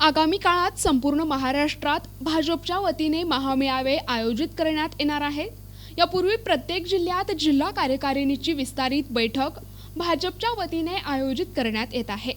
आगामी काळात संपूर्ण महाराष्ट्रात भाजपच्या वतीने महामेळावे आयोजित करण्यात येणार आहेत यापूर्वी प्रत्येक जिल्ह्यात जिल्हा कार्यकारिणीची विस्तारित बैठक भाजपच्या वतीने आयोजित करण्यात येत आहे.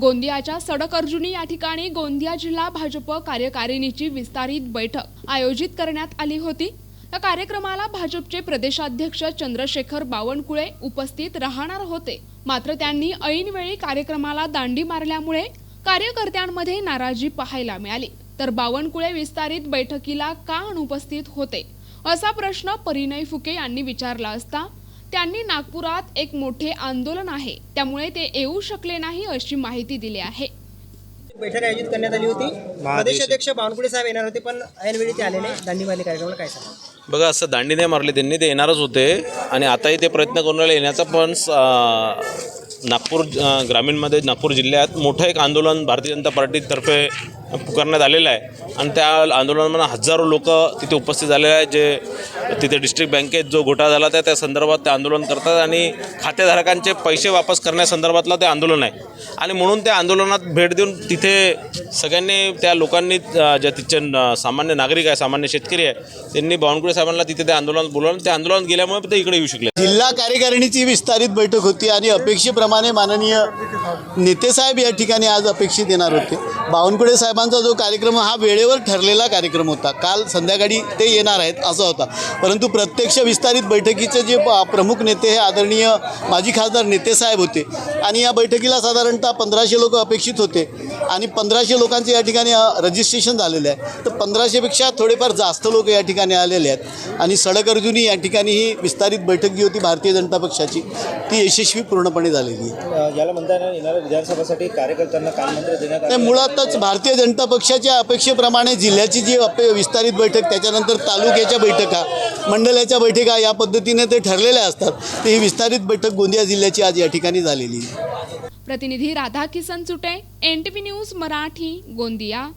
गोंदियाच्या सडक अर्जुनी या ठिकाणी गोंदिया जिल्हा भाजप कार्यकारिणीची विस्तारित बैठक आयोजित करण्यात आली होती. या कार्यक्रमाला भाजपचे प्रदेशाध्यक्ष चंद्रशेखर बावनकुळे उपस्थित राहणार होते. मात्र त्यांनी ऐनवेळी कार्यक्रमाला दांडी मारल्यामुळे कार्यकर्त्यांमध्ये नाराजी पाहायला मिळाली. तर बावनकुळे विस्तारित बैठकीला का अनुपस्थित होते? असा प्रश्न परिणय फुके यांनी विचारला असता त्यांनी नागपुरात एक मोठे आंदोलन आहे त्यामुळे ते येऊ शकले नाही अशी माहिती दिली आहे. बैठक आयोजित करण्यात आली होती. प्रदेशाध्यक्ष बावनकुळे साहेब येणार होते पण ऐनवेळी ते आले नाही. दांडी मारली कार्यक्रमाला काय सांगा? बघा असं दांडी नाही मारले त्यांनी ते येणारच होते. आणि आताही ते प्रयत्न करून राहिले येण्याचा पण नागपूर ग्रामीणमध्ये नागपूर जिल्ह्यात मोठं एक आंदोलन भारतीय जनता पार्टीतर्फे पुकारण्यात आलेलं आहे. आणि त्या आंदोलनामध्ये हजारो लोक तिथे उपस्थित झालेले आहेत जे तिथे डिस्ट्रिक्ट बँकेत जो घोटाळा झाला त्या त्या संदर्भात ते आंदोलन करतात आणि खातेधारकांचे पैसे वापस करण्यासंदर्भातला ते आंदोलन आहे. आणि म्हणून त्या आंदोलनात भेट देऊन तिथे सगळ्यांनी त्या लोकांनी ज्या तिथचे न- सामान्य नागरिक आहे सामान्य शेतकरी आहे त्यांनी बावनकुळे साहेबांना तिथे त्या आंदोलनात बोलवलं त्या आंदोलनात गेल्यामुळे ते इकडे येऊ शकले. जिल्हा कार्यकारिणीची विस्तारित बैठक होती आणि अपेक्षेप्रमाणे माननीय नेतेसाहेब या ठिकाणी आज अपेक्षित येणार होते. बावनकुळे साहेबांचा जो कार्यक्रम हा वेळेवर ठरलेला कार्यक्रम होता. काल संध्याकाळी ते येणार आहेत असा होता. परंतु प्रत्यक्ष विस्तारित बैठकीचे जे प्रमुख नेते हे आदरणीय माजी खासदार नेतेसाहेब होते. आणि या बैठकीला साधारणतः पंधराशे लोक अपेक्षित होते. आणि पंधराशे लोकांचे या ठिकाणी रजिस्ट्रेशन झालेलं आहे. तर पंधराशेपेक्षा थोडेफार जास्त लोक या ठिकाणी आलेले आहेत. आणि सडक अर्जुनी या ठिकाणी ही विस्तारित बैठक जी होती भारतीय जनता पक्षाची ती यशस्वी पूर्णपणे झालेली आहे. याला म्हणता येणार येणाऱ्या विधानसभेसाठी कार्यकर्त्यांना कानमंत्र देण्यात आले. मुळातच भारतीय जनता पक्षाच्या अपेक्षेप्रमाणे जिल्ह्याची जी अपे विस्तारित बैठक त्याच्यानंतर तालुक्याच्या बैठका मंडळाच्या बैठका या पद्धतीने ते ठरलेल्या असतात. ते ही विस्तारित बैठक गोंदिया जिल्ह्याची आज या ठिकाणी झालेली आहे. प्रतिनिधी Radha Kisan Chute N T V news Marathi Gondia.